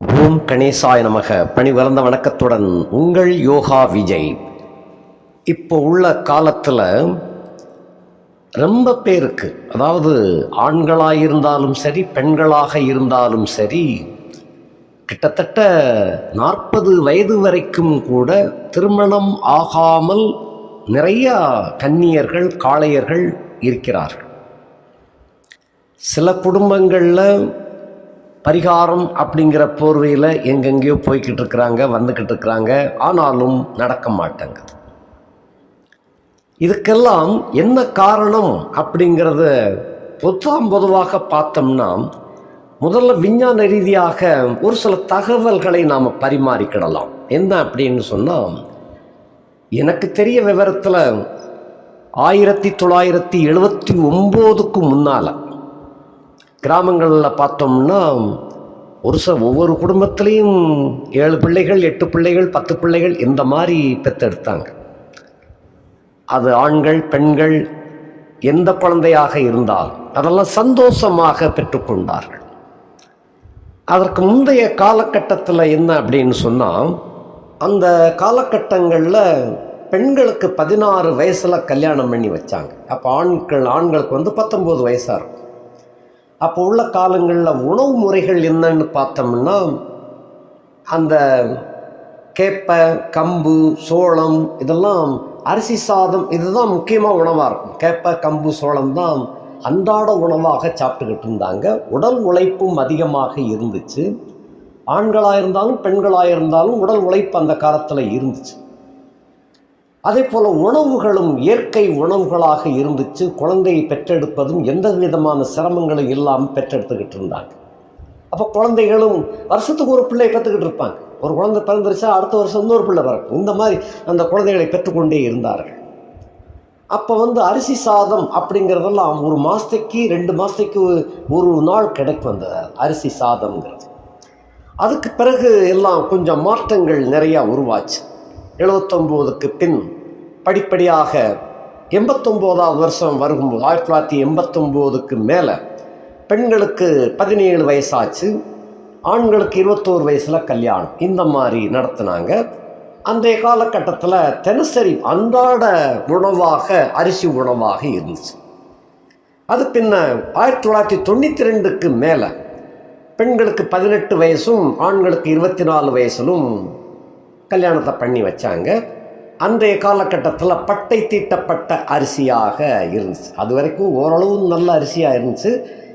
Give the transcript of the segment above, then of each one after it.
ஓம் கணேசாய நமக. பணி வளர்ந்த வணக்கத்துடன் உங்கள் யோகா விஜய். இப்போ உள்ள காலத்தில் ரொம்ப பேருக்கு அதாவது ஆண்களாக இருந்தாலும் சரி பெண்களாக இருந்தாலும் சரி கிட்டத்தட்ட நாற்பது வயது வரைக்கும் கூட திருமணம் ஆகாமல் நிறையா கன்னியர்கள் காளையர்கள் இருக்கிறார்கள். சில குடும்பங்களில் பரிகாரம் அப்படிங்கிற போர்வையில் எங்கெங்கேயோ போய்கிட்டு இருக்கிறாங்க வந்துக்கிட்டு இருக்கிறாங்க ஆனாலும் நடக்க மாட்டேங்குது. இதுக்கெல்லாம் என்ன காரணம் அப்படிங்கிறத பொத்தாம் பொதுவாக பார்த்தோம்னா முதல்ல விஞ்ஞான ரீதியாக ஒரு சில தகவல்களை நாம் பரிமாறிக்கிடலாம். என்ன அப்படின்னு சொன்னால் எனக்கு தெரிய விவரத்தில் ஆயிரத்தி தொள்ளாயிரத்தி எழுபத்தி ஒம்போதுக்கு முன்னால் கிராமங்களில் பார்த்தோம்னா ஒரு ச ஒவ்வொரு குடும்பத்துலேயும் ஏழு பிள்ளைகள் எட்டு பிள்ளைகள் பத்து பிள்ளைகள் இந்த மாதிரி பெற்றெடுத்தாங்க. அது ஆண்கள் பெண்கள் எந்த குழந்தையாக இருந்தால் அதெல்லாம் சந்தோஷமாக பெற்றுக்கொண்டார்கள். அதற்கு முந்தைய காலகட்டத்தில் என்ன அப்படின்னு சொன்னால் அந்த காலகட்டங்களில் பெண்களுக்கு பதினாறு வயசில் கல்யாணம் பண்ணி வச்சாங்க. அப்போ ஆண்கள் ஆண்களுக்கு வந்து பத்தொம்போது வயசாக இருக்கும். அப்போ உள்ள காலங்களில் உணவு முறைகள் என்னன்னு பார்த்தோம்னா அந்த கேப்பை கம்பு சோளம் இதெல்லாம் அரிசி சாதம் இதுதான் முக்கியமாக உணவாக இருக்கும். கேப்பை கம்பு சோளம் தான் அன்றாட உணவாக சாப்பிட்டுக்கிட்டு இருந்தாங்க. உடல் உழைப்பும் அதிகமாக இருந்துச்சு. ஆண்களாக இருந்தாலும் பெண்களாக இருந்தாலும் உடல் உழைப்பு அந்த காலத்தில் இருந்துச்சு. அதே போல் உணவுகளும் இயற்கை உணவுகளாக இருந்துச்சு. குழந்தையை பெற்றெடுப்பதும் எந்த விதமான சிரமங்களும் இல்லாமல் பெற்றெடுத்துக்கிட்டு இருந்தாங்க. அப்போ குழந்தைகளும் வருஷத்துக்கு ஒரு பிள்ளையை பெற்றுக்கிட்டு இருப்பாங்க. ஒரு குழந்தை பிறந்துருச்சா அடுத்த வருஷம் இன்னொரு பிள்ளை பிறக்கும். இந்த மாதிரி அந்த குழந்தைகளை பெற்றுக்கொண்டே இருந்தார்கள். அப்போ வந்து அரிசி சாதம் அப்படிங்கிறதெல்லாம் ஒரு மாதத்துக்கு ரெண்டு மாதத்துக்கு ஒரு நாள் கிடைக்கும் அந்த அரிசி சாதம்ங்கிறது. அதுக்கு பிறகு எல்லாம் கொஞ்சம் மாற்றங்கள் நிறையா உருவாச்சு. எழுபத்தொம்போதுக்கு பின் படிப்படியாக எண்பத்தொம்போதாவது வருஷம் வரும் ஆயிரத்தி தொள்ளாயிரத்தி எண்பத்தொம்போதுக்கு மேலே பெண்களுக்கு பதினேழு வயசாச்சு ஆண்களுக்கு இருபத்தோரு வயசில் கல்யாணம். இந்த மாதிரி நடத்துனாங்க. அன்றைய காலகட்டத்தில் தினசரி அன்றாட உணவாக அரிசி உணவாக இருந்துச்சு. அது பின்ன ஆயிரத்தி தொள்ளாயிரத்தி தொண்ணூற்றி ரெண்டுக்கு மேலே பெண்களுக்கு பதினெட்டு வயசும் ஆண்களுக்கு இருபத்தி நாலு வயசிலும் கல்யாணத்தை பண்ணி வச்சாங்க. அன்றைய காலகட்டத்தில் பட்டை தீட்டப்பட்ட அரிசியாக இருந்துச்சு. அது வரைக்கும் ஓரளவு நல்ல அரிசியாக இருந்துச்சு.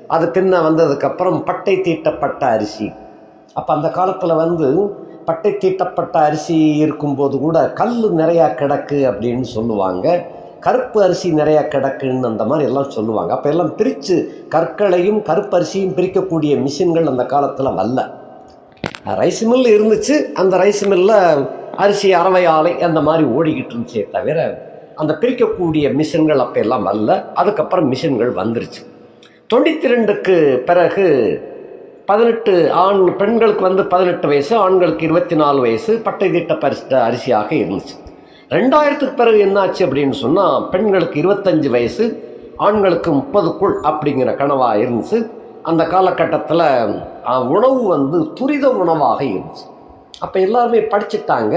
அது பின்ன வந்ததுக்கப்புறம் பட்டை தீட்டப்பட்ட அரிசி. அப்போ அந்த காலத்தில் வந்து பட்டை தீட்டப்பட்ட அரிசி இருக்கும்போது கூட கல் நிறையா கிடக்கு அப்படின்னு சொல்லுவாங்க. கருப்பு அரிசி நிறையா கிடக்குன்னு அந்த மாதிரி எல்லாம் சொல்லுவாங்க. அப்போ எல்லாம் பிரித்து கற்களையும் கருப்பரிசியும் பிரிக்கக்கூடிய மிஷின்கள் அந்த காலத்தில் வரல. ரைஸ் மில் இருந்துச்சு. அந்த ரைஸ் மில்லில் அரிசி அரவை ஆலை அந்த மாதிரி ஓடிக்கிட்டு இருந்துச்சே தவிர அந்த பிரிக்கக்கூடிய மிஷின்கள் அப்போ எல்லாம் வரல அதுக்கப்புறம் மிஷின்கள் வந்துருச்சு. தொண்ணூற்றி ரெண்டுக்கு பிறகு பதினெட்டு ஆண் பெண்களுக்கு வந்து பதினெட்டு வயசு ஆண்களுக்கு இருபத்தி நாலு வயசு பட்டை தீட்ட பரிசு அரிசியாக இருந்துச்சு. ரெண்டாயிரத்துக்கு பிறகு என்னாச்சு அப்படின்னு சொன்னால் பெண்களுக்கு இருபத்தஞ்சி வயசு ஆண்களுக்கு முப்பதுக்குள் அப்படிங்கிற கனவாக இருந்துச்சு. அந்த காலகட்டத்தில் உணவு வந்து துரித உணவாக இருந்துச்சு. அப்போ எல்லாருமே படிச்சுட்டாங்க.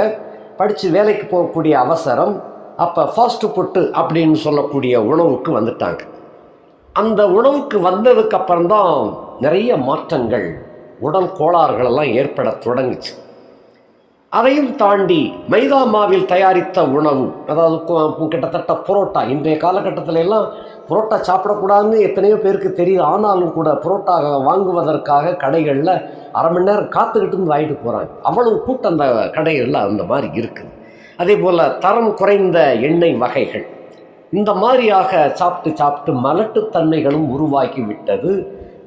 படித்து வேலைக்கு போகக்கூடிய அவசரம் அப்போ ஃபாஸ்ட்டு ஃபுட்டு அப்படின்னு சொல்லக்கூடிய உணவுக்கு வந்துட்டாங்க. அந்த உணவுக்கு வந்ததுக்கப்புறம் தான் நிறைய மாற்றங்கள் உடல் கோளாறுகள் எல்லாம் ஏற்பட தொடங்குச்சு. அதையும் தாண்டி மைதா மாவில் தயாரித்த உணவு அதாவது கிட்டத்தட்ட புரோட்டா இன்றைய காலகட்டத்தில எல்லாம் புரோட்டா சாப்பிடக்கூடாதுன்னு எத்தனையோ பேருக்கு தெரியுது. ஆனாலும் கூட புரோட்டா வாங்குவதற்காக கடைகளில் அரை மணி நேரம் காத்துக்கிட்டு இருந்து வாங்கிட்டு போகிறாங்க அவ்வளவு கூட்டம் அந்த கடைகளில் அந்த மாதிரி இருக்குது. அதே போல் தரம் குறைந்த எண்ணெய் வகைகள். இந்த மாதிரியாக சாப்பிட்டு சாப்பிட்டு மலட்டுத்தன்மைகளும் உருவாக்கி விட்டது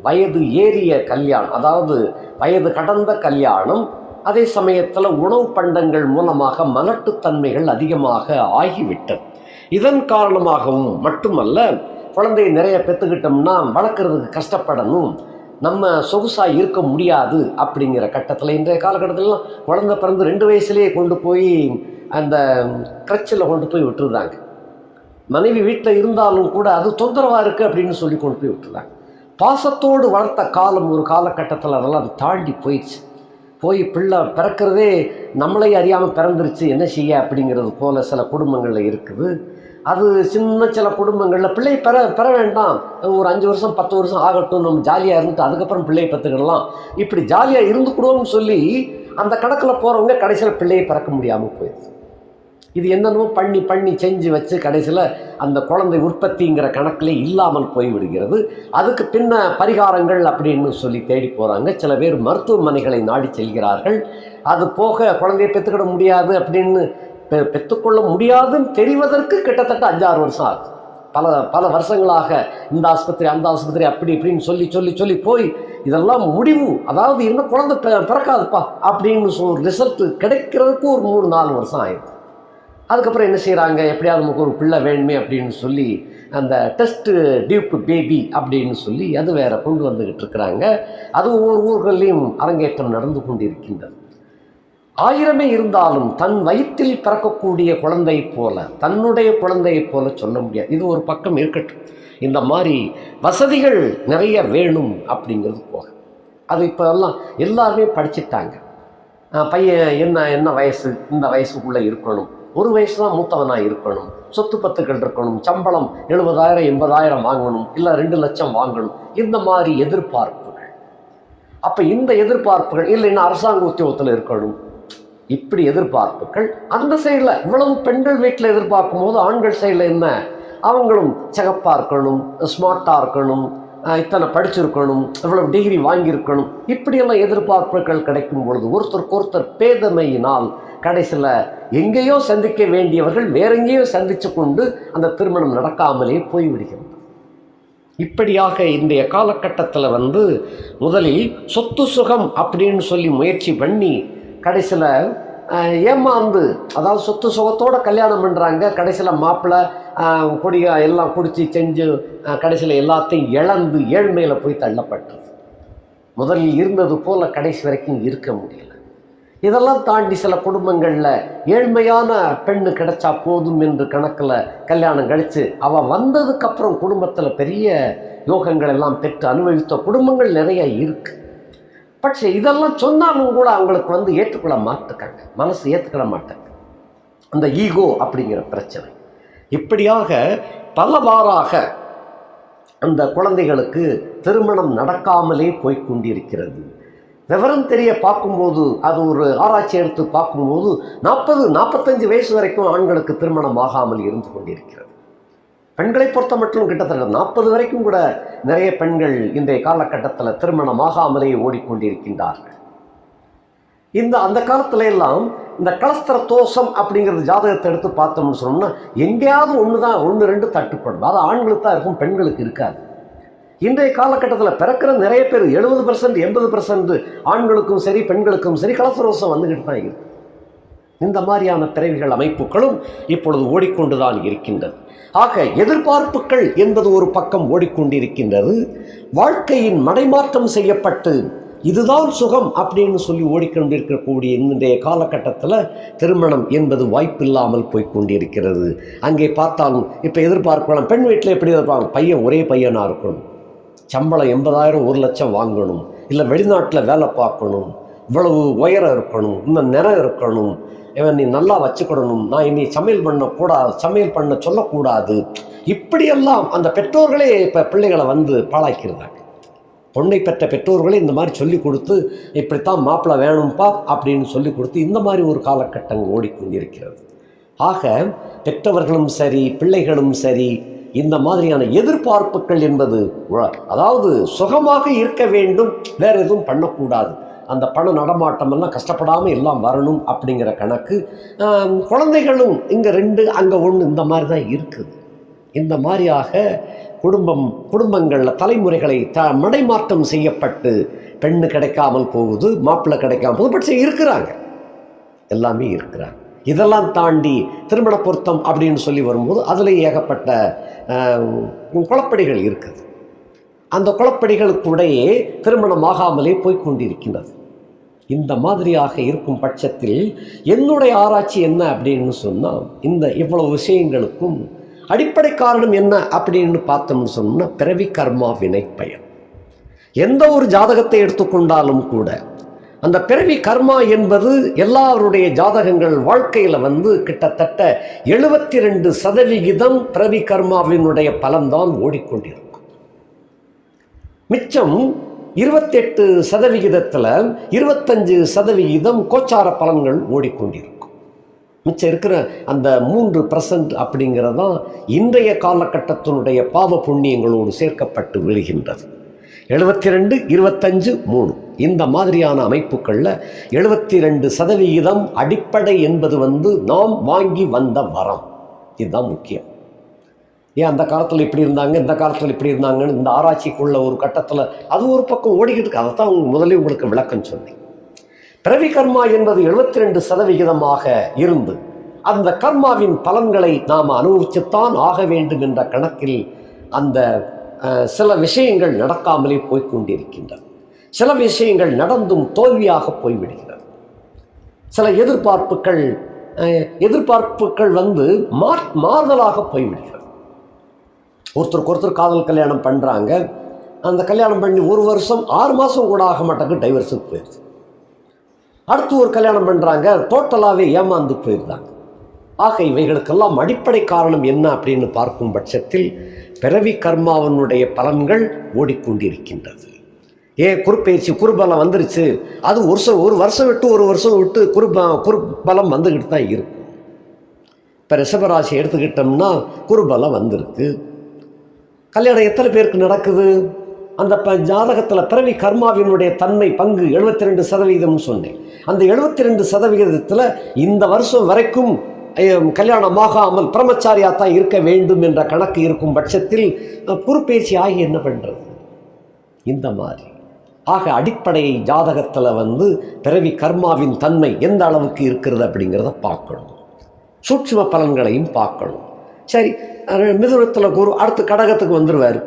வயது ஏறிய கல்யாணம் அதாவது வயது கடந்த கல்யாணம் அதே சமயத்தில் உணவு பண்டங்கள் மூலமாக மலட்டுத்தன்மைகள் அதிகமாக ஆகிவிட்டது இதன் காரணமாகவும் மட்டுமல்ல குழந்தையை நிறைய பெற்றுக்கிட்டோம்னா வளர்க்குறதுக்கு கஷ்டப்படணும் நம்ம சொகுசாக இருக்க முடியாது அப்படிங்கிற கட்டத்தில் இன்றைய காலகட்டத்திலலாம் குழந்தை பிறந்து ரெண்டு வயசுலேயே கொண்டு போய் அந்த கிரச்சில் கொண்டு போய் விட்டுருந்தாங்க மனைவி வீட்டில் இருந்தாலும் கூட அது தொந்தரவாக இருக்குது அப்படின்னு சொல்லி கொண்டு போய் விட்டுருந்தாங்க பாசத்தோடு வளர்த்த காலம் ஒரு காலகட்டத்தில் அதெல்லாம் தாண்டி போயிடுச்சு. போய் பிள்ளை பிறக்கிறதே நம்மளே அறியாமல் பிறந்துருச்சு என்ன செய்ய அப்படிங்கிறது போல சில குடும்பங்களில் இருக்குது. அது சின்ன சில குடும்பங்களில் பிள்ளை பெற பெற வேண்டாம். ஒரு அஞ்சு வருஷம் பத்து வருஷம் ஆகட்டும் நம்ம ஜாலியாக இருந்துட்டு அதுக்கப்புறம் பிள்ளையை பெற்றுக்கிடலாம். இப்படி ஜாலியாக இருந்துக்கிடுவோம்னு சொல்லி அந்த கணக்கில் போகிறவங்க கடைசியில் பிள்ளையை பிறக்க முடியாமல் போயிடுது இது என்னென்னமோ பண்ணி பண்ணி செஞ்சு வச்சு கடைசியில் அந்த குழந்தை உற்பத்திங்கிற கணக்கிலே இல்லாமல் போய்விடுகிறது. அதுக்கு பின்ன பரிகாரங்கள் அப்படின்னு சொல்லி தேடி போகிறாங்க சில பேர் மருத்துவமனைகளை நாடி செல்கிறார்கள். அது போக குழந்தையை பெற்றுக்கிட முடியாது அப்படின்னு பெ- பெற்றுக்கொள்ள முடியாதுன்னு தெரிவதற்கு கிட்டத்தட்ட அஞ்சாறு வருஷம் ஆகுது. பல பல வருஷங்களாக இந்த ஆஸ்பத்திரி அந்த ஆஸ்பத்திரி அப்படி இப்படின்னு சொல்லி சொல்லி சொல்லி போய் இதெல்லாம் முடிவு. அதாவது இன்னும் குழந்தை பிற- பிறக்காதுப்பா அப்படின்னு சொல் ரிசல்ட் கிடைக்கிறதுக்கு ஒரு மூணு நாலு வருஷம் ஆயிடுது. அதுக்கப்புறம் என்ன செய்கிறாங்க எப்படியாவது நமக்கு ஒரு பிள்ளை வேணுமே அப்படின்னு சொல்லி அந்த டெஸ்ட்டு டியூப் பேபி அப்படின்னு சொல்லி அது வேற கொண்டு வந்துக்கிட்டு இருக்கிறாங்க. அது ஒவ்வொரு ஊர்களிலையும் அரங்கேற்றம் நடந்து கொண்டிருக்கின்றது. ஆயிரமே இருந்தாலும் தன் வயிற்றில் பிறக்கக்கூடிய குழந்தை போல தன்னுடைய குழந்தையைப் போல சொல்ல முடியாது. இது ஒரு பக்கம் இருக்கட்டும். இந்த மாதிரி வசதிகள் நிறைய வேணும் அப்படிங்கிறது போக. அது இப்போ எல்லாம் எல்லாருமே படிச்சுட்டாங்க. பையன் என்ன என்ன வயசு இந்த வயசுக்குள்ளே இருக்கணும். ஒரு வயசு தான் மூத்தவனாக இருக்கணும். சொத்து பத்துக்கள் இருக்கணும். சம்பளம் எழுபதாயிரம் எண்பதாயிரம் வாங்கணும். இல்லை ரெண்டு லட்சம் வாங்கணும். இந்த மாதிரி எதிர்பார்ப்புகள். அப்போ இந்த எதிர்பார்ப்புகள் இல்லைன்னா அரசாங்க உத்தியோகத்தில் இருக்கணும். இப்படி எதிர்பார்ப்புகள் அந்த சைடில் இவ்வளவு பெண்கள் வீட்டில் எதிர்பார்க்கும் போது ஆண்கள் சைடில் என்ன? அவங்களும் சிகப்பாக இருக்கணும் ஸ்மார்ட்டாக இருக்கணும் இத்தனை படிச்சிருக்கணும் இவ்வளவு டிகிரி வாங்கியிருக்கணும். இப்படியெல்லாம் எதிர்பார்ப்புகள் கிடைக்கும் பொழுது ஒருத்தருக்கு ஒருத்தர் பேதமையினால் கடைசியில் எங்கேயோ சந்திக்க வேண்டியவர்கள் வேற எங்கேயோ சந்தித்து கொண்டு அந்த திருமணம் நடக்காமலே போய்விடுகிறது. இப்படியாக இன்றைய காலகட்டத்தில் வந்து முதலில் சொத்து சுகம் அப்படின்னு சொல்லி முயற்சி பண்ணி கடைசியில் ஏமாந்து அதாவது சொத்து சுகத்தோடு கல்யாணம் பண்ணுறாங்க கடைசியில் மாப்பிள்ளை கொடியா எல்லாம் குடித்து செஞ்சு கடைசியில் எல்லாத்தையும் இழந்து ஏழ்மையில் போய் தள்ளப்பட்டது. முதலில் இருந்தது போல் கடைசி வரைக்கும் இருக்க முடியல. இதெல்லாம் தாண்டி சில குடும்பங்களில் ஏழ்மையான பெண்ணு கிடைச்சா போதும் என்று கணக்கில் கல்யாணம் கழித்து அவள் வந்ததுக்கப்புறம் குடும்பத்தில் பெரிய யோகங்கள் எல்லாம் பெற்று அனுபவித்த குடும்பங்கள் நிறைய இருக்கு. பட்சே இதெல்லாம் சொன்னாலும் கூட அவங்களுக்கு வந்து ஏற்றுக்கொள்ள மாட்டுக்காங்க. மனசு ஏற்றுக்கிட மாட்டாங்க. அந்த ஈகோ அப்படிங்கிற பிரச்சனை. இப்படியாக பலவாறாக அந்த குழந்தைகளுக்கு திருமணம் நடக்காமலே போய்க் கொண்டிருக்கிறது. விவரம் தெரிய பார்க்கும்போது அது ஒரு ஆராய்ச்சி எடுத்து பார்க்கும்போது நாற்பது நாற்பத்தஞ்சு வயசு வரைக்கும் ஆண்களுக்கு திருமணம் ஆகாமல் இருந்து கொண்டிருக்கிறது. பெண்களை பொறுத்த மட்டும் கிட்டத்தட்ட நாற்பது வரைக்கும் கூட நிறைய பெண்கள் இன்றைய காலகட்டத்தில் திருமணம் ஆகாமலே ஓடிக்கொண்டிருக்கின்றார்கள். இந்த அந்த காலத்துல எல்லாம் இந்த கலஸ்தர தோஷம் அப்படிங்கிறது ஜாதகத்தை எடுத்து பார்த்தோம்னு சொன்னோம்னா எங்கேயாவது ஒன்று தான் ஒன்று ரெண்டு தட்டுப்படும். அது ஆண்களுக்கு தான் இருக்கும் பெண்களுக்கு இருக்காது. இன்றைய காலகட்டத்தில் பிறக்கிற நிறைய பேர் எழுபது பர்சன்ட் எண்பது பர்சன்ட் ஆண்களுக்கும் சரி பெண்களுக்கும் சரி கலசரோசம் வந்துக்கிட்டு தான் இருக்கு. இந்த மாதிரியான பிறவிகள் அமைப்புகளும் இப்பொழுது ஓடிக்கொண்டுதான் இருக்கின்றது. ஆக எதிர்பார்ப்புகள் என்பது ஒரு பக்கம் ஓடிக்கொண்டிருக்கின்றது. வாழ்க்கையின் மடைமாற்றம் செய்யப்பட்டு இதுதான் சுகம் அப்படின்னு சொல்லி ஓடிக்கொண்டிருக்கக்கூடிய இன்றைய காலகட்டத்தில் திருமணம் என்பது வாய்ப்பில்லாமல் போய் கொண்டிருக்கிறது அங்கே பார்த்தாலும் இப்போ எதிர்பார்க்கலாம் பெண் வீட்டில் எப்படி இருப்பாங்க? பையன் ஒரே பையனாக இருக்கணும். சம்பளம் எண்பதாயிரம் ஒரு லட்சம் வாங்கணும். இல்லை வெளிநாட்டில் வேலை பார்க்கணும். இவ்வளவு உயரம் இருக்கணும். இன்னும் நிறம் இருக்கணும். இவன் நீ நல்லா வச்சுக்கிடணும். நான் இனி சமையல் பண்ணக்கூடாது சமையல் பண்ண சொல்லக்கூடாது. இப்படியெல்லாம் அந்த பெற்றோர்களே இப்போ பிள்ளைகளை வந்து பாழாக்கிறாங்க பொண்ணை பெற்ற பெற்றோர்களே இந்த மாதிரி சொல்லி கொடுத்து இப்படித்தான் மாப்பிள்ளை வேணும்ப்பா அப்படின்னு சொல்லி கொடுத்து இந்த மாதிரி ஒரு காலகட்டங்கள் ஓடிக்கொண்டிருக்கிறது. ஆக பெற்றவர்களும் சரி பிள்ளைகளும் சரி இந்த மாதிரியான எதிர்பார்ப்புகள் என்பது அதாவது சுகமாக இருக்க வேண்டும் வேற எதுவும் பண்ணக்கூடாது. அந்த பண நடமாட்டம் எல்லாம் கஷ்டப்படாமல் எல்லாம் வரணும் அப்படிங்கிற கணக்கு குழந்தைகளும் இங்கே ரெண்டு அங்கே ஒன்று இந்த மாதிரி தான் இருக்குது. இந்த மாதிரியாக குடும்பம் குடும்பங்களில் தலைமுறைகளை த மடைமாற்றம் செய்யப்பட்டு பெண்ணு கிடைக்காமல் போகுது மாப்பிள்ளை கிடைக்காமல் போகுது பட்சம் இருக்கிறாங்க. எல்லாமே இருக்கிறாங்க. இதெல்லாம் தாண்டி திருமண பொருத்தம் அப்படின்னு சொல்லி வரும்போது அதில் ஏகப்பட்ட ஆஹ், குழப்படிகள் இருக்குது. அந்த குழப்படிகளுக்குடையே திருமணம் ஆகாமலே இந்த மாதிரியாக இருக்கும் பட்சத்தில் என்னுடைய ஆராய்ச்சி என்ன அப்படின்னு சொன்னால் இந்த இவ்வளவு விஷயங்களுக்கும் அடிப்படை காரணம் என்ன அப்படின்னு பார்த்தோம்னு சொன்னா பிறவி கர்மா வினை பயன் எந்த ஒரு ஜாதகத்தை எடுத்துக்கொண்டாலும் கூட அந்த பிறவி கர்மா என்பது எல்லாருடைய ஜாதகங்கள் வாழ்க்கையில் வந்து கிட்டத்தட்ட எழுபத்தி ரெண்டு சதவிகிதம் பிறவி கர்மாவினுடைய பலன்தான் ஓடிக்கொண்டிருக்கும். மிச்சம் இருபத்தெட்டு சதவிகிதத்தில் இருபத்தஞ்சு சதவிகிதம் கோச்சார பலன்கள் ஓடிக்கொண்டிருக்கும். மிச்சம் இருக்கிற அந்த மூன்று பர்சன்ட் அப்படிங்கிறதான் இன்றைய காலகட்டத்தினுடைய பாவ புண்ணியங்களோடு சேர்க்கப்பட்டு விழுகின்றது. எழுபத்தி ரெண்டு இருபத்தஞ்சு மூணு. இந்த மாதிரியான அமைப்புகளில் எழுபத்தி ரெண்டு சதவிகிதம் அடிப்படை என்பது வந்து நாம் வாங்கி வந்த வரம். இதுதான் முக்கியம். ஏன் அந்த காலத்தில் இப்படி இருந்தாங்க இந்த காலத்தில் இப்படி இருந்தாங்கன்னு இந்த ஆராய்ச்சிக்குள்ள ஒரு கட்டத்தில் அது ஒரு பக்கம் ஓடிக்கிட்டு இருக்கு. அதை தான் முதலே உங்களுக்கு விளக்கம் சொன்னேன். பிறவி கர்மா என்பது எழுபத்தி ரெண்டு சதவிகிதமாக இருந்து அந்த கர்மாவின் பலன்களை நாம் அனுபவிச்சுத்தான் ஆக வேண்டும் என்ற கணக்கில் அந்த சில விஷயங்கள் நடக்காமலே போய்கொண்டிருக்கின்றன சில விஷயங்கள் நடந்தும் தோல்வியாக போய்விடுகிறது. சில எதிர்பார்ப்புகள் அஹ், எதிர்பார்ப்புகள் வந்து மாற் மாறுதலாக போய்விடுகிறது. ஒருத்தருக்கு ஒருத்தர் காதல் கல்யாணம் பண்ணுறாங்க அந்த கல்யாணம் பண்ணி ஒரு வருஷம் ஆறு மாதம் கூட ஆக மாட்டாங்க டைவர்ஸுக்கு போயிடுது. அடுத்து ஒரு கல்யாணம் பண்ணுறாங்க டோட்டலாகவே ஏமாந்து போயிருந்தாங்க ஆக இவைகளுக்கெல்லாம் அடிப்படை காரணம் என்ன அப்படின்னு பார்க்கும் பட்சத்தில் பிறவி கர்மாவனுடைய பலன்கள் ஓடிக்கொண்டிருக்கின்றது. ஏன் குறுப்பெயர்ச்சி குறுபலம் வந்துருச்சு. அது ஒரு வருஷம் ஒரு வருஷம் விட்டு ஒரு வருஷம் விட்டு குறுப குறுபலம் வந்துக்கிட்டு தான் இருக்கும். இப்போ ரிஷபராசி எடுத்துக்கிட்டோம்னா குறுபலம் வந்திருக்கு. கல்யாணம் எத்தனை பேருக்கு நடக்குது? அந்த ப ஜாதகத்தில் பிறவி கர்மாவினுடைய தன்மை பங்கு எழுபத்தி ரெண்டு சதவீதம்னு சொன்னேன். அந்த எழுபத்தி ரெண்டு சதவிகிதத்தில் இந்த வருஷம் வரைக்கும் கல்யாணமாகாமல் பிரம்மச்சாரியாக தான் இருக்க வேண்டும் என்ற கணக்கு இருக்கும் பட்சத்தில் அஹ், ஆகி என்ன பண்ணுறது இந்த மாதிரி. ஆக அடிப்படை ஜாதகத்தில் வந்து பிறவி கர்மாவின் தன்மை எந்த அளவுக்கு இருக்கிறது அப்படிங்கிறத பார்க்கணும். சூட்சும பலன்களையும் பார்க்கணும். சரி அஹ் மிதுனத்தில் குரு அடுத்து கடகத்துக்கு வந்துடுவார்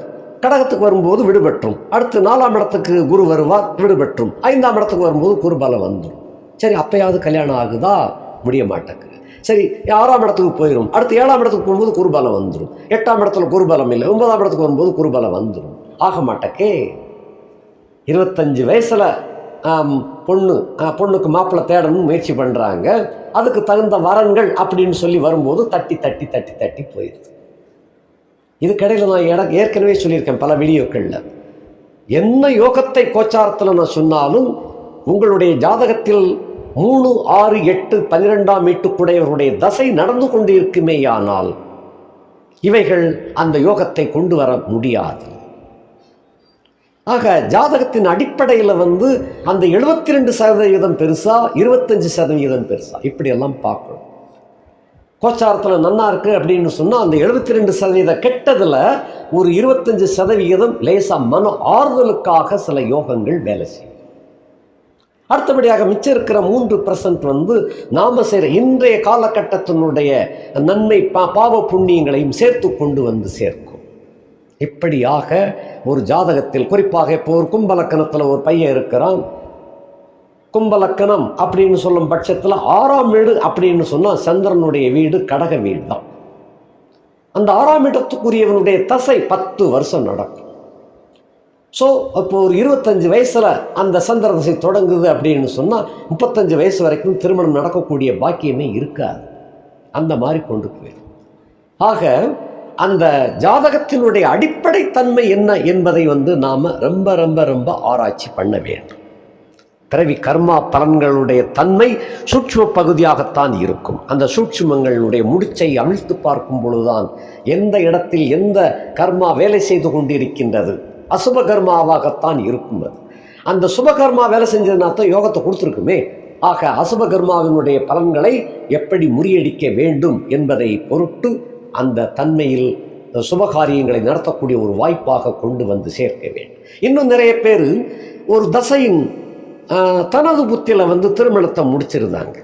கடகத்துக்கு வரும்போது விடுபட்டும் அடுத்து நாலாம் இடத்துக்கு குரு வருவார் விடுபட்டும் ஐந்தாம் இடத்துக்கு வரும்போது குருபலம் வந்துடும் சரி அப்பயாவது கல்யாணம் ஆகுதா? முடிய மாட்டேங்குது. சரி ஆறாம் இடத்துக்கு போயிடும் அடுத்து ஏழாம் இடத்துக்கு போகும்போது குருபலம் வந்துடும் எட்டாம் இடத்துல குருபலம் இல்லை. ஒன்பதாம் இடத்துக்கு வரும்போது குருபலம் வந்துடும் ஆக மாட்டக்கே. இருபத்தஞ்சு வயசில் பொண்ணு பொண்ணுக்கு மாப்பிள்ளை தேடணும்னு முயற்சி பண்ணுறாங்க அதுக்கு தகுந்த வரன்கள் அப்படின்னு சொல்லி வரும்போது தட்டி தட்டி தட்டி தட்டி போயிடுது. இதுக்கடையில் நான் எனக்கு ஏற்கனவே சொல்லியிருக்கேன் பல வீடியோக்களில். என்ன யோகத்தை கோச்சாரத்தில் நான் சொன்னாலும் உங்களுடைய ஜாதகத்தில் மூணு ஆறு எட்டு பனிரெண்டாம் வீட்டுக்குடையவருடைய தசை நடந்து கொண்டு இருக்குமேயானால் இவைகள் அந்த யோகத்தை கொண்டு வர முடியாது. ஆக ஜாதகத்தின் அடிப்படையில் வந்து அந்த எழுபத்தி ரெண்டு சதவீதம் பெருசா இருபத்தஞ்சு சதவீதம் பெருசா இப்படியெல்லாம் பார்க்கணும். கோச்சாரத்தில் நன்னா இருக்கு அப்படின்னு சொன்னால் அந்த எழுபத்தி ரெண்டு சதவீத கெட்டதில் ஒரு இருபத்தஞ்சு சதவிகிதம் லேசாக மன ஆறுதலுக்காக சில யோகங்கள் வேலை செய்யும். அடுத்தபடியாக மிச்சம் இருக்கிற மூன்று பர்சன்ட் வந்து நாம செய்கிற இன்றைய காலகட்டத்தினுடைய நன்மை பா பாவ புண்ணியங்களையும் சேர்த்து கொண்டு வந்து சேர்க்கும். இப்படியாக ஒரு ஜாதகத்தில் குறிப்பாக இப்போ ஒரு கும்பலக்கணத்தில் ஒரு பையன் இருக்கிறான். கும்பலக்கணம் அப்படின்னு சொல்லும் பட்சத்தில் ஆறாம் வீடு அப்படின்னு சொன்னால் சந்திரனுடைய வீடு கடக வீடு தான் அந்த ஆறாம் இடத்துக்குரியவனுடைய தசை பத்து வருஷம் நடக்கும். ஸோ இப்போ ஒரு இருபத்தஞ்சி வயசில் அந்த சந்திரதசை தொடங்குது அப்படின்னு சொன்னால் முப்பத்தஞ்சு வயசு வரைக்கும் திருமணம் நடக்கக்கூடிய பாக்கியமே இருக்காது. அந்த மாதிரி கொண்டு போயிடும் ஆக அந்த ஜாதகத்தினுடைய அடிப்படை தன்மை என்ன என்பதை வந்து நாம் ரொம்ப ரொம்ப ரொம்ப ஆராய்ச்சி பண்ண வேண்டும். பிறவி கர்மா பலன்களுடைய தன்மை சூட்சும பகுதியாகத்தான் இருக்கும். அந்த சூட்சுமங்களுடைய முடிச்சை அவிழ்த்து பார்க்கும் பொழுதுதான் எந்த இடத்தில் எந்த கர்மா வேலை செய்து கொண்டிருக்கின்றது அசுபகர்மாவாகத்தான் இருக்கும் அது. அந்த சுபகர்மா வேலை செஞ்சதுனா தான் யோகத்தை கொடுத்துருக்குமே. ஆக அசுபகர்மாவினுடைய பலன்களை எப்படி முறியடிக்க வேண்டும் என்பதை பொருட்டு அந்த தன்மையில் சுபகாரியங்களை நடத்தக்கூடிய ஒரு வாய்ப்பாக கொண்டு வந்து சேர்க்க வேண்டும். இன்னும் நிறைய பேர் ஒரு தசையின் தனது புத்தியில் வந்து திருமணத்தை முடிச்சிருந்தாங்க.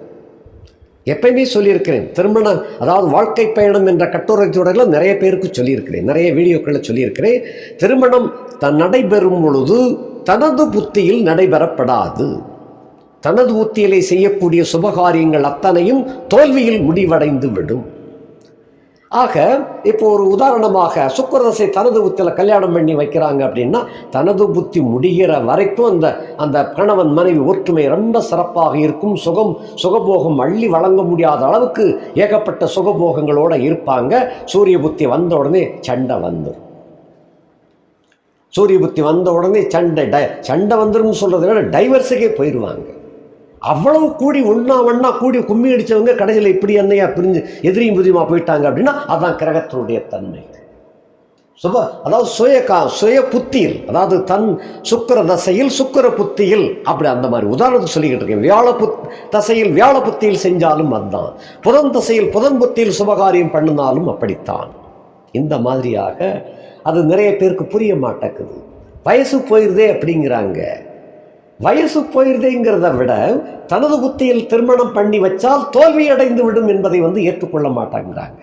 எப்பயுமே சொல்லியிருக்கிறேன். திருமணம் அதாவது வாழ்க்கை பயணம் என்ற கட்டுரை தொடரில் நிறைய பேருக்கு சொல்லியிருக்கிறேன். நிறைய வீடியோக்களில் சொல்லியிருக்கிறேன். திருமணம் தன் நடைபெறும் பொழுது தனது புத்தியில் நடைபெறப்படாது. தனது புத்தியிலே செய்யக்கூடிய சுபகாரியங்கள் அத்தனையும் தோல்வியில் முடிவடைந்து விடும் ஆக இப்போ ஒரு உதாரணமாக சுக்கரதசை தனது புத்தியில் கல்யாணம் பண்ணி வைக்கிறாங்க அப்படின்னா தனது புத்தி முடிகிற வரைக்கும் அந்த அந்த கணவன் மனைவி ஒற்றுமை ரொம்ப சிறப்பாக இருக்கும். சுகம் சுகபோகம் அள்ளி வழங்க முடியாத அளவுக்கு ஏகப்பட்ட சுகபோகங்களோட இருப்பாங்க. சூரிய புத்தி வந்த உடனே சண்டை வந்துடும் சூரிய புத்தி வந்த உடனே சண்டை டை சண்டை வந்துடும் சொல்கிறதுனால விட டைவர்ஸுக்கே போயிடுவாங்க அவ்வளவு கூடி ஒன்றா ஒன்றா கூடி கும்மி அடித்தவங்க கடைசியில் இப்படி என்னையா பிரிஞ்சு எதிரியும் புதியமாக போயிட்டாங்க அப்படின்னா அதுதான் கிரகத்தினுடைய தன்மை சுப அதாவது சுய கா சுய புத்தியில் அதாவது தன் சுக்கர தசையில் சுக்கர புத்தியில் அப்படி அந்த மாதிரி உதாரணத்துக்கு சொல்லிக்கிட்டு இருக்கேன். வியாழ புத் தசையில் வியாழ புத்தியில் செஞ்சாலும் அதுதான். புதன் தசையில் புதன் புத்தியில் சுபகாரியம் பண்ணினாலும் அப்படித்தான். இந்த மாதிரியாக அது நிறைய பேருக்கு புரிய மாட்டேங்குது. வயசு போயிருதே அப்படிங்கிறாங்க. வயசு போயிருதேங்கிறத விட தனது புத்தியில் திருமணம் பண்ணி வச்சால் தோல்வி அடைந்து விடும் என்பதை வந்து ஏற்றுக்கொள்ள மாட்டாங்கிறாங்க.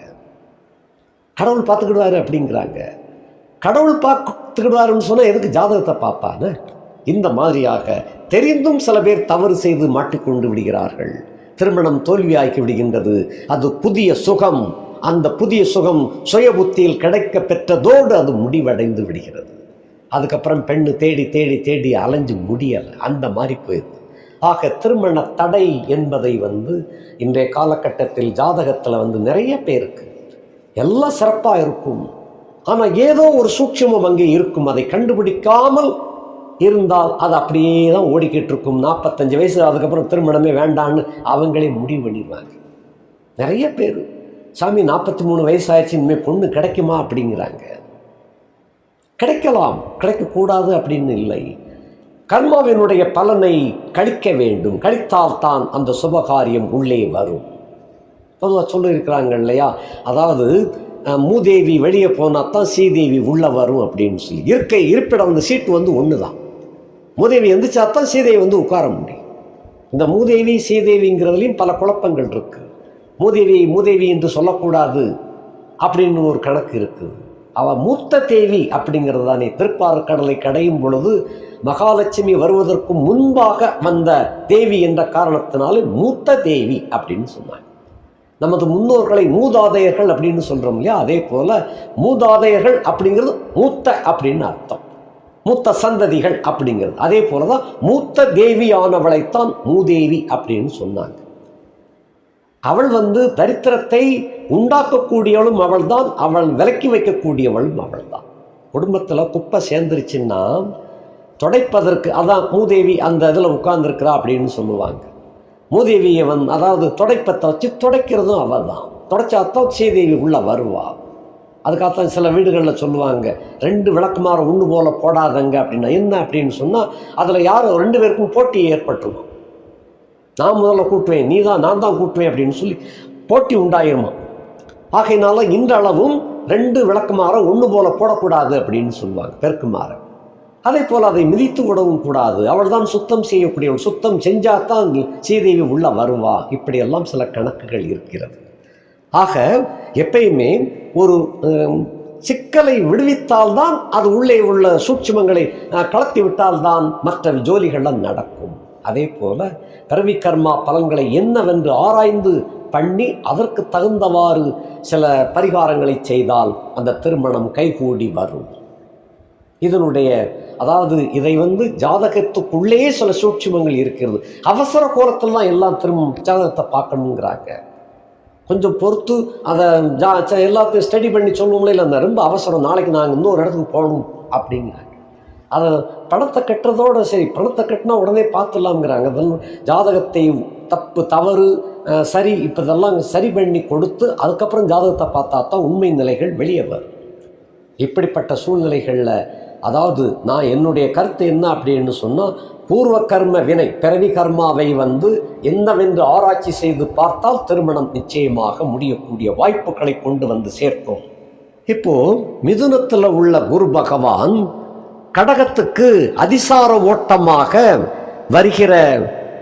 கடவுள் பார்த்துக்கிடுவாரு அப்படிங்கிறாங்க. கடவுள் பார்த்துக்கிடுவாருன்னு சொன்னால் எதுக்கு ஜாதகத்தை பார்ப்பான்னு இந்த மாதிரியாக தெரிந்தும் சில பேர் தவறு செய்து மாட்டிக்கொண்டு விடுகிறார்கள். திருமணம் தோல்வியாக்கி விடுகின்றது. அது புதிய சுகம். அந்த புதிய சுகம் சுய புத்தியில் கிடைக்க பெற்றதோடு அது முடிவடைந்து விடுகிறது. அதுக்கப்புறம் பெண்ணு தேடி தேடி தேடி அலைஞ்சு முடியலை. அந்த மாதிரி போயிடுது. ஆக திருமண தடை என்பதை வந்து இன்றைய காலகட்டத்தில் ஜாதகத்தில் வந்து நிறைய பேருக்கு எல்லாம் சிறப்பாக இருக்கும். ஆனால் ஏதோ ஒரு சூட்சமம் அங்கே இருக்கும். அதை கண்டுபிடிக்காமல் இருந்தால் அது அப்படியே தான் ஓடிக்கிட்டு இருக்கும். நாற்பத்தஞ்சு வயசு அதுக்கப்புறம் திருமணமே வேண்டான்னு அவங்களே முடிவு பண்ணிடுவாங்க. நிறைய பேர். சாமி நாற்பத்தி மூணு வயசு ஆயிடுச்சு இனிமேல் பொண்ணு கிடைக்குமா அப்படிங்கிறாங்க. கிடைக்கலாம் கிடைக்கக்கூடாது அப்படின்னு இல்லை. கர்மாவினுடைய பலனை கழிக்க வேண்டும். கழித்தால்தான் அந்த சுபகாரியம் உள்ளே வரும். பொதுவாக சொல்லியிருக்கிறாங்க இல்லையா? அதாவது மூதேவி வெளியே போனால் தான் ஸ்ரீதேவி உள்ளே வரும் அப்படின்னு சொல்லி. இருக்கை இருப்பிடம் அந்த சீட்டு வந்து ஒன்று தான் மூதேவி எந்திரிச்சா தான் சீதையை வந்து உட்கார முடியும். இந்த மூதேவி சீதேவிங்கிறதுலையும் பல குழப்பங்கள் இருக்குது மூதேவி மூதேவி என்று சொல்லக்கூடாது அப்படின்னு ஒரு கணக்கு இருக்குது. அவள் மூத்த தேவி அப்படிங்கிறது தானே திருப்பார்கடலை கடையும் பொழுது மகாலட்சுமி வருவதற்கு முன்பாக வந்த தேவி என்ற காரணத்தினாலே மூத்த தேவி அப்படின்னு சொன்னாங்க. நமது முன்னோர்களை மூதாதையர்கள் அப்படின்னு சொல்கிறோம் இல்லையா? அதே போல் மூதாதையர்கள் அப்படிங்கிறது மூத்த அப்படின்னு அர்த்தம். மூத்த சந்ததிகள் அப்படிங்கிறது. அதே போலதான் மூத்த தேவியானவளைத்தான் மூதேவி அப்படின்னு சொன்னாங்க. அவள் வந்து தரித்திரத்தை உண்டாக்கக்கூடியவளும் அவள் தான் அவள் விலக்கி வைக்கக்கூடியவளும் அவள் தான் குடும்பத்தில் குப்பை சேர்ந்துருச்சுன்னா துடைப்பதற்கு அதான் மூதேவி அந்த இதில் உட்கார்ந்துருக்கிறா அப்படின்னு சொல்லுவாங்க. மூதேவியை வந்து அதாவது தொடைப்பத்தை வச்சு துடைக்கிறதும் அவள் தான் துடைச்சாத்தான் சீதேவி உள்ளே வருவாள் அதுக்காகத்தான் சில வீடுகளில் சொல்லுவாங்க ரெண்டு விளக்குமாறு ஒன்று போல போடாதங்க அப்படின்னா என்ன அப்படின்னு சொன்னால் அதில் யாரும் ரெண்டு பேருக்கும் போட்டி ஏற்பட்டுரும். நான் முதல்ல கூட்டுவேன் நீ தான் நான் தான் கூட்டுவேன் அப்படின்னு சொல்லி போட்டி உண்டாயிருமா? ஆகையினால இன்றளவும் ரெண்டு விளக்குமாற ஒன்று போல போடக்கூடாது அப்படின்னு சொல்லுவாங்க பெருக்குமாற. அதே போல் அதை மிதித்து விடவும் கூடாது. அவள் தான் சுத்தம் செய்யக்கூடியவள். சுத்தம் செஞ்சாதான் சீதேவி உள்ள வருவா. இப்படியெல்லாம் சில கணக்குகள் இருக்கிறது. ஆக எப்பயுமே ஒரு சிக்கலை விடுவித்தால்தான் அது உள்ளே உள்ள சூட்சுமங்களை கலத்தி விட்டால்தான் மற்ற ஜோலிகள்லாம் நடக்கும். அதே போல பிறவி கர்மா பலன்களை என்னவென்று ஆராய்ந்து பண்ணி அதற்கு தகுந்தவாறு சில பரிகாரங்களை செய்தால் அந்த திருமணம் கைகூடி வரும். இதனுடைய அதாவது இதை வந்து ஜாதகத்துக்குள்ளேயே சில சூட்சுமங்கள் இருக்கிறது. அவசர கோலத்தில் தான் எல்லாம் திரும்ப ஜாதகத்தை பார்க்கணுங்கிறாங்க. கொஞ்சம் பொறுத்து அதை ஜா ச- எல்லாத்தையும் ஸ்டடி பண்ணி சொல்லுவோம்ல இல்லை அந்த ரொம்ப அவசரம் நாளைக்கு நாங்கள் இன்னொரு இடத்துக்கு போகணும் அப்படிங்கிறாங்க. அதை பணத்தை கட்டுறதோட சரி பணத்தை கட்டினா உடனே பார்த்துடலாம்ங்கிறாங்க. அதெல்லாம் ஜாதகத்தை தப்பு தவறு சரி இப்போ இதெல்லாம் சரி பண்ணி கொடுத்து அதுக்கப்புறம் ஜாதகத்தை பார்த்தா தான் உண்மை நிலைகள் வெளியே வரும். இப்படிப்பட்ட சூழ்நிலைகளில் அதாவது நான் என்னுடைய கருத்து என்ன அப்படின்னு சொன்னால் பூர்வ கர்ம வினை பிறவி கர்மாவை வந்து என்னவென்று ஆராய்ச்சி செய்து பார்த்தால் திருமணம் நிச்சயமாக முடியக்கூடிய வாய்ப்புகளை கொண்டு வந்து சேர்க்கும். இப்போது மிதுனத்தில் உள்ள குரு பகவான் கடகத்துக்கு அதிசார ஓட்டமாக வருகிற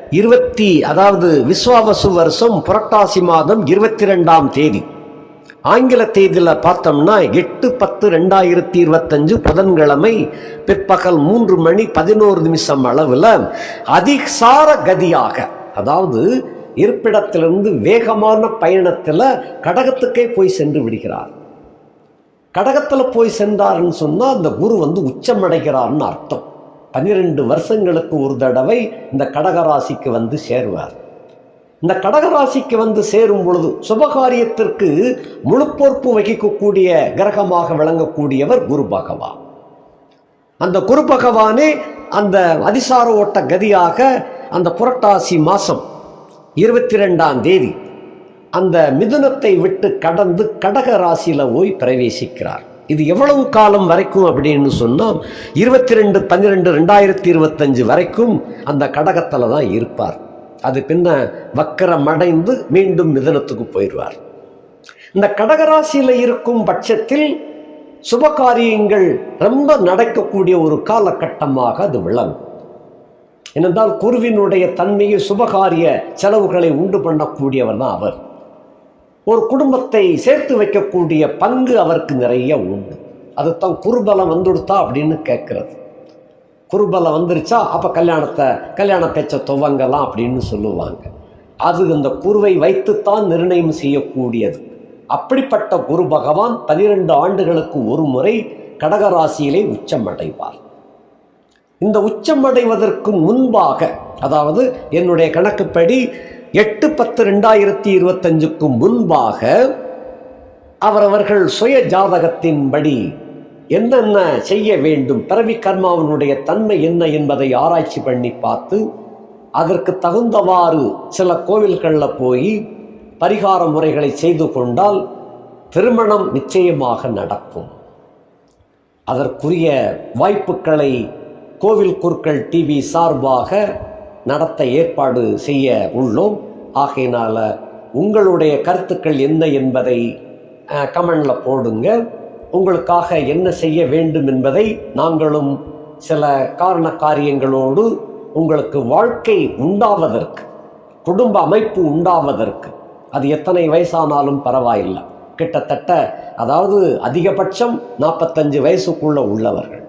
இருபத்தி அதாவது விஸ்வாவசு வருஷம் புரட்டாசி மாதம் இருபத்தி ரெண்டாம் தேதி. ஆங்கில தேதியில் பார்த்தோம்னா எட்டு பத்து ரெண்டாயிரத்தி இருபத்தஞ்சு புதன்கிழமை பிற்பகல் மூன்று மணி பதினோரு நிமிஷம் அளவில் அதிசார கதியாக அதாவது இருப்பிடத்திலிருந்து வேகமான பயணத்தில் கடகத்துக்கே போய் சென்று விடுகிறார். கடகத்தில் போய் சென்றாருன்னு சொன்னால் அந்த குரு வந்து உச்சமடைகிறார்னு அர்த்தம். பன்னிரெண்டு வருஷங்களுக்கு ஒரு தடவை இந்த கடகராசிக்கு வந்து சேருவார். இந்த கடகராசிக்கு வந்து சேரும் பொழுது சுபகாரியத்திற்கு முழு பொறுப்பு வகிக்கக்கூடிய கிரகமாக விளங்கக்கூடியவர் குரு பகவான். அந்த குரு பகவானே அந்த அதிசார ஓட்ட கதியாக அந்த புரட்டாசி மாதம் இருபத்தி ரெண்டாம் தேதி அந்த மிதுனத்தை விட்டு கடந்து கடக ராசியில் போய் பிரவேசிக்கிறார். இது எவ்வளவு காலம் வரைக்கும் அப்படின்னு சொன்னால் இருபத்தி ரெண்டு பன்னிரெண்டு ரெண்டாயிரத்தி இருபத்தஞ்சு வரைக்கும் அந்த கடகத்தில் தான் இருப்பார். அது பின்ன வக்கரம் அடைந்து மீண்டும் மிதனத்துக்கு போயிடுவார். இந்த கடகராசியில் இருக்கும் பட்சத்தில் சுபகாரியங்கள் ரொம்ப நடக்கக்கூடிய ஒரு காலகட்டமாக அது விளங்கும். ஏனென்றால் குருவினுடைய தன்மையை சுபகாரிய செலவுகளை உண்டு பண்ணக்கூடியவர் தான் அவர். ஒரு குடும்பத்தை சேர்த்து வைக்கக்கூடிய பங்கு அவருக்கு நிறைய உண்டு. அதுதான் குருபலம் வந்துடுத்தா அப்படின்னு கேட்குறது. குருபலம் வந்துருச்சா அப்போ கல்யாணத்தை கல்யாண பேச்சை துவங்கலாம் அப்படின்னு சொல்லுவாங்க. அது அந்த குருவை வைத்துத்தான் நிர்ணயம் செய்யக்கூடியது. அப்படிப்பட்ட குரு பகவான் பனிரெண்டு ஆண்டுகளுக்கு ஒரு முறை கடகராசியிலே உச்சமடைவார். இந்த உச்சம் அடைவதற்கு முன்பாக அதாவது என்னுடைய கணக்குப்படி எட்டு பத்து ரெண்டாயிரத்தி இருபத்தஞ்சுக்கு முன்பாக அவரவர்கள் சுய ஜாதகத்தின்படி என்னென்ன செய்ய வேண்டும் பிறவி கர்மாவினுடைய தன்மை என்ன என்பதை ஆராய்ச்சி பண்ணி பார்த்து அதற்கு தகுந்தவாறு சில கோவில்களில் போய் பரிகார முறைகளை செய்து கொண்டால் திருமணம் நிச்சயமாக நடக்கும். அதற்குரிய வாய்ப்புகளை கோவில் குருக்கள் டிவி சார்பாக நடத்த ஏற்பாடு செய்ய உள்ளோம். ஆகையினால் உங்களுடைய கருத்துக்கள் என்ன என்பதை கமெண்டில் போடுங்க. உங்களுக்காக என்ன செய்ய வேண்டும் என்பதை நாங்களும் சில காரண காரியங்களோடு உங்களுக்கு வாழ்க்கை உண்டாவதற்கு குடும்ப அமைப்பு உண்டாவதற்கு அது எத்தனை வயசானாலும் பரவாயில்லை. கிட்டத்தட்ட அதாவது அதிகபட்சம் நாற்பத்தஞ்சு வயசுக்குள்ளே உள்ளவர்கள்.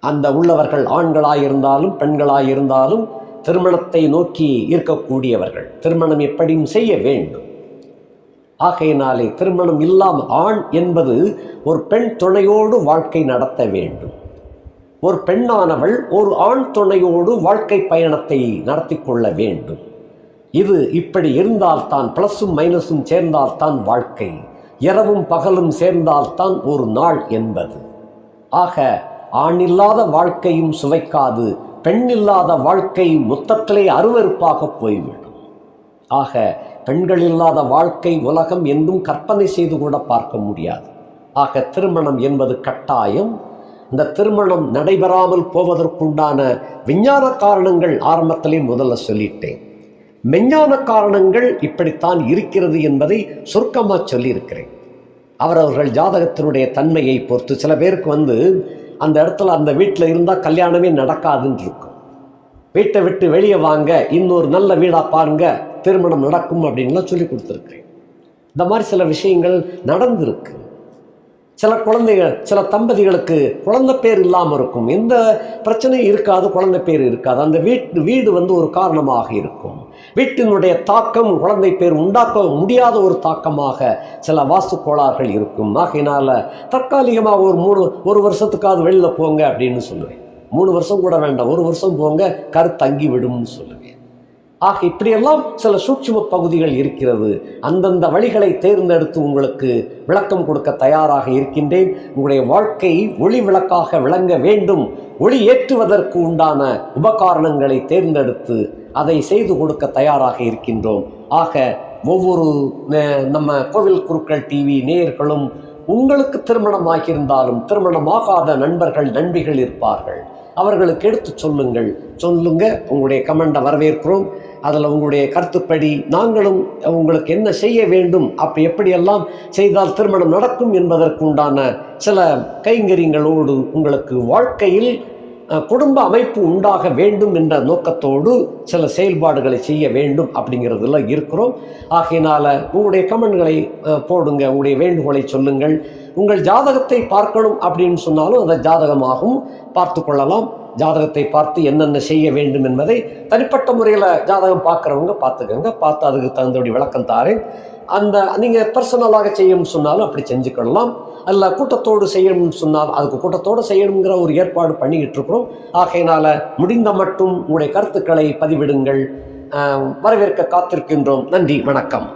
அந்த உள்ளவர்கள் ஆண்களாயிருந்தாலும் பெண்களாயிருந்தாலும் திருமணத்தை நோக்கி இருக்கக்கூடியவர்கள். திருமணம் எப்படியும் செய்ய வேண்டும். ஆகையினாலே திருமணம் இல்லாமல் ஆண் என்பது ஒரு பெண் துணையோடு வாழ்க்கை நடத்த வேண்டும். ஒரு பெண்ணானவள் ஒரு ஆண் துணையோடு வாழ்க்கை பயணத்தை நடத்தி கொள்ள வேண்டும். இது இப்படி இருந்தால்தான் ப்ளஸும் மைனஸும் சேர்ந்தால்தான் வாழ்க்கை. இரவும் பகலும் சேர்ந்தால்தான் ஒரு நாள் என்பது. ஆக ஆண் இல்லாத வாழ்க்கையும் சுவைக்காது பெண் இல்லாத வாழ்க்கை மொத்தத்திலே அருவறுப்பாக போய்விடும். ஆக பெண்கள் இல்லாத வாழ்க்கை உலகம் என்றும் கற்பனை செய்து கூட பார்க்க முடியாது. ஆக திருமணம் என்பது கட்டாயம். இந்த திருமணம் நடைபெறாமல் போவதற்குண்டான விஞ்ஞான காரணங்கள் ஆரம்பத்திலே முதல்ல சொல்லிட்டேன். மெஞ்ஞான காரணங்கள் இப்படித்தான் இருக்கிறது என்பதை சுருக்கமாக சொல்லியிருக்கிறேன். அவரவர்கள் ஜாதகத்தினுடைய தன்மையை பொறுத்து சில பேருக்கு வந்து அந்த இடத்துல அந்த வீட்டில் இருந்தால் கல்யாணமே நடக்காதுன்னு இருக்கும். வீட்டை விட்டு வெளியே வாங்க இன்னொரு நல்ல வீடாக பாருங்க திருமணம் நடக்கும் அப்படின்லாம் சொல்லி கொடுத்துருக்கேன் இந்த மாதிரி சில விஷயங்கள் நடந்திருக்கு. சில குழந்தைகள் சில தம்பதிகளுக்கு குழந்தை பேர் இல்லாமல் இருக்கும். எந்த பிரச்சனையும் இருக்காது குழந்தை பேர் இருக்காது. அந்த வீட்டு வீடு வந்து ஒரு காரணமாக இருக்கும். வீட்டினுடைய தாக்கம் குழந்தை பேர் உண்டாக்க முடியாத ஒரு தாக்கமாக சில வாஸ்து கோளாறுகள் இருக்கும். ஆகையினால் தற்காலிகமாக ஒரு மூணு ஒரு வருஷத்துக்காவது வெளியில் போங்க அப்படின்னு சொல்லுவேன். மூணு வருஷம் கூட வேண்டாம் ஒரு வருஷம் போங்க கரு தங்கி விடும்னு சொல்லுவேன். ஆக இப்படியெல்லாம் சில சூட்சும பகுதிகள் இருக்கிறது. அந்தந்த வழிகளை தேர்ந்தெடுத்து உங்களுக்கு விளக்கம் கொடுக்க தயாராக இருக்கின்றேன். உங்களுடைய வாழ்க்கை ஒளி விளக்காக விளங்க வேண்டும். ஒளி ஏற்றுவதற்கு உண்டான உபகாரணங்களை தேர்ந்தெடுத்து அதை செய்து கொடுக்க தயாராக இருக்கின்றோம். ஆக ஒவ்வொரு நம்ம கோவில் குருக்கள் டிவி நேயர்களும் உங்களுக்கு திருமணம் ஆகியிருந்தாலும் திருமணமாகாத நண்பர்கள் நண்பிகள் இருப்பார்கள். அவர்களுக்கு எடுத்து சொல்லுங்கள். சொல்லுங்க உங்களுடைய கமெண்டை வரவேற்கிறோம். அதில் உங்களுடைய கருத்துப்படி நாங்களும் உங்களுக்கு என்ன செய்ய வேண்டும் அப்போ எப்படியெல்லாம் செய்தால் திருமணம் நடக்கும் என்பதற்குண்டான சில கைங்கரியங்களோடு உங்களுக்கு வாழ்க்கையில் குடும்ப அமைப்பு உண்டாக வேண்டும் என்ற நோக்கத்தோடு சில செயல்பாடுகளை செய்ய வேண்டும் அப்படிங்கிறதுல இருக்கிறோம். ஆகையினால் உங்களுடைய கமெண்ட்களை போடுங்க உங்களுடைய வேண்டுகோளை சொல்லுங்கள். உங்கள் ஜாதகத்தை பார்க்கணும் அப்படின்னு சொன்னாலும் அதை ஜாதகமாகவும் பார்த்து கொள்ளலாம். ஜாதகத்தை பார்த்து என்னென்ன செய்ய வேண்டும் என்பதை தனிப்பட்ட முறையில் ஜாதகம் பார்க்குறவங்க பார்த்துக்கோங்க. பார்த்து அதுக்கு தகுந்தபடி விளக்கம் தாரேன். அந்த நீங்கள் பர்சனலாக செய்யணும்னு சொன்னாலும் அப்படி செஞ்சுக்கொள்ளலாம். அல்ல கூட்டத்தோடு செய்யணும்னு சொன்னால் அதுக்கு கூட்டத்தோடு செய்யணுங்கிற ஒரு ஏற்பாடு பண்ணிக்கிட்டு இருக்கிறோம் ஆகையினால முடிந்த மட்டும் உங்களுடைய கருத்துக்களை பதிவிடுங்கள். வரவேற்க காத்திருக்கின்றோம். நன்றி வணக்கம்.